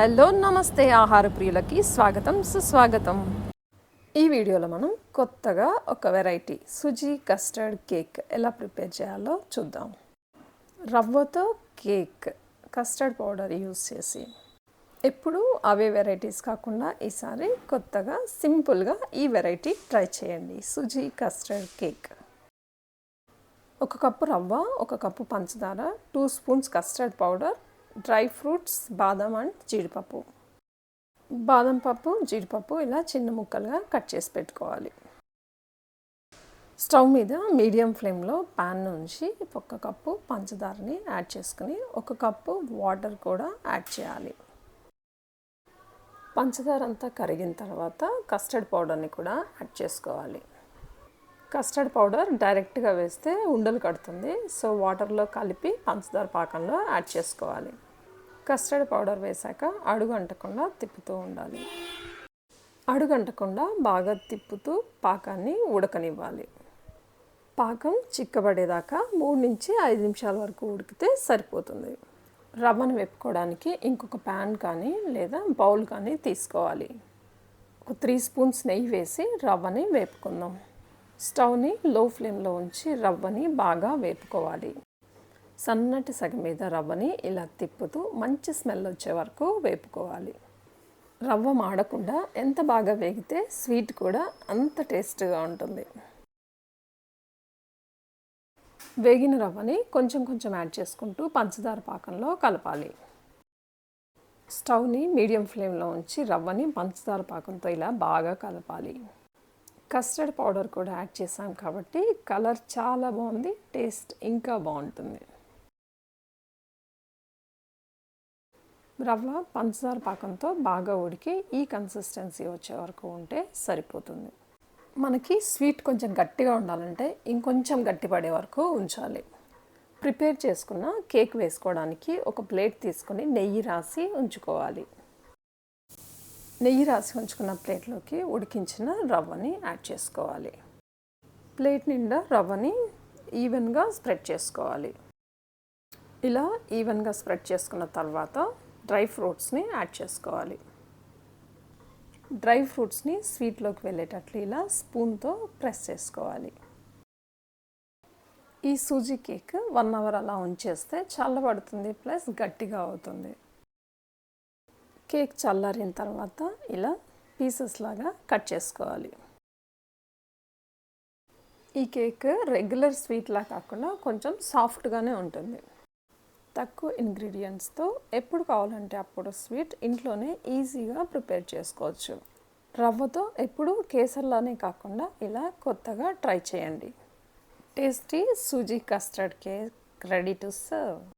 Hello నమస్తే ఆహార ప్రియులకి స్వాగతం సుస్వాగతం. ఈ వీడియోలో మనం కొత్తగా ఒక వెరైటీ సుజీ కస్టర్డ్ కేక్ ఎలా ప్రిపేర్ చేయాలో చూద్దాం. రవ్వతో కేక్ కస్టర్డ్ పౌడర్ యూస్ చేసి. ఎప్పుడు అవే వెరైటీస్ కాకుండా ఈసారి కొత్తగా సింపుల్గా ఈ వెరైటీ ట్రై చేయండి సుజీ కస్టర్డ్ కేక్. ఒక కప్పు రవ్వ ఒక కప్పు పంచదార two spoons custard powder dry fruits బాదం అండ్ జీడిపప్పు. బాదం పప్పు జీడిపప్పు ఇలా చిన్న ముక్కలుగా కట్ చేసి పెట్టుకోవాలి. స్టవ్ మీద మీడియం ఫ్లేమ్లో ప్యాన్ నుంచి ఒక కప్పు పంచదారని యాడ్ చేసుకుని ఒక కప్పు వాటర్ కూడా యాడ్ చేయాలి. పంచదార అంతా కరిగిన తర్వాత కస్టర్డ్ పౌడర్ని కూడా యాడ్ చేసుకోవాలి. కస్టర్డ్ పౌడర్ డైరెక్ట్గా వేస్తే ఉండలు కడుతుంది. సో వాటర్లో కలిపి పంచదార పాకంలో యాడ్ చేసుకోవాలి. కస్టర్డ్ పౌడర్ వేశాక అడుగు అంటకుండా తిప్పుతూ ఉండాలి. అడుగంటకుండా బాగా తిప్పుతూ పాకాన్ని ఉడకనివ్వాలి. పాకం చిక్కబడేదాకా మూడు నుంచి ఐదు నిమిషాల వరకు ఉడికితే సరిపోతుంది. రవ్వను వేపుకోవడానికి ఇంకొక ప్యాన్ కానీ లేదా బౌల్ కానీ తీసుకోవాలి. ఒక త్రీ స్పూన్స్ నెయ్యి వేసి రవ్వని వేపుకుందాం. స్టవ్ని లో ఫ్లేమ్లో ఉంచి రవ్వని బాగా వేపుకోవాలి. సన్నటి సగం మీద రవ్వని ఇలా తిప్పుతూ మంచి స్మెల్ వచ్చే వరకు వేపుకోవాలి. రవ్వ మాడకుండా ఎంత బాగా వేగితే స్వీట్ కూడా అంత టేస్ట్గా ఉంటుంది. వేగిన రవ్వని కొంచెం కొంచెం యాడ్ చేసుకుంటూ పంచదార పాకంలో కలపాలి. స్టవ్ని మీడియం ఫ్లేమ్లో ఉంచి రవ్వని పంచదార పాకంతో ఇలా బాగా కలపాలి. కస్టర్డ్ పౌడర్ కూడా యాడ్ చేసాం కాబట్టి కలర్ చాలా బాగుంది టేస్ట్ ఇంకా బాగుంటుంది. రవ్వ పంచదార పాకంతో బాగా ఉడికి ఈ కన్సిస్టెన్సీ వచ్చే వరకు ఉంటే సరిపోతుంది. మనకి స్వీట్ కొంచెం గట్టిగా ఉండాలంటే ఇంకొంచెం గట్టిపడే వరకు ఉంచాలి. ప్రిపేర్ చేసుకున్న కేక్ వేసుకోవడానికి ఒక ప్లేట్ తీసుకొని నెయ్యి రాసి ఉంచుకోవాలి. నెయ్యి రాసి ఉంచుకున్న ప్లేట్లోకి ఉడికించిన రవ్వని యాడ్ చేసుకోవాలి. ప్లేట్ నిండా రవ్వని ఈవెన్గా స్ప్రెడ్ చేసుకోవాలి. ఇలా ఈవెన్గా స్ప్రెడ్ చేసుకున్న తర్వాత డ్రై ఫ్రూట్స్ని యాడ్ చేసుకోవాలి. డ్రై ఫ్రూట్స్ని స్వీట్లోకి వెళ్ళేటట్లు ఇలా స్పూన్తో ప్రెస్ చేసుకోవాలి. ఈ సూజీ కేక్ వన్ అవర్ అలా ఉంచేస్తే చల్లబడుతుంది ప్లస్ గట్టిగా అవుతుంది. కేక్ చల్లారిన తర్వాత ఇలా పీసెస్ లాగా కట్ చేసుకోవాలి. ఈ కేక్ రెగ్యులర్ స్వీట్లా కాకుండా కొంచెం సాఫ్ట్గానే ఉంటుంది. తక్కువ ఇంగ్రీడియంట్స్తో ఎప్పుడు కావాలంటే అప్పుడు స్వీట్ ఇంట్లోనే ఈజీగా ప్రిపేర్ చేసుకోవచ్చు. రవ్వతో ఎప్పుడు కేసర్లానే కాకుండా ఇలా కొత్తగా ట్రై చేయండి. Tasty suji custard cake ready to serve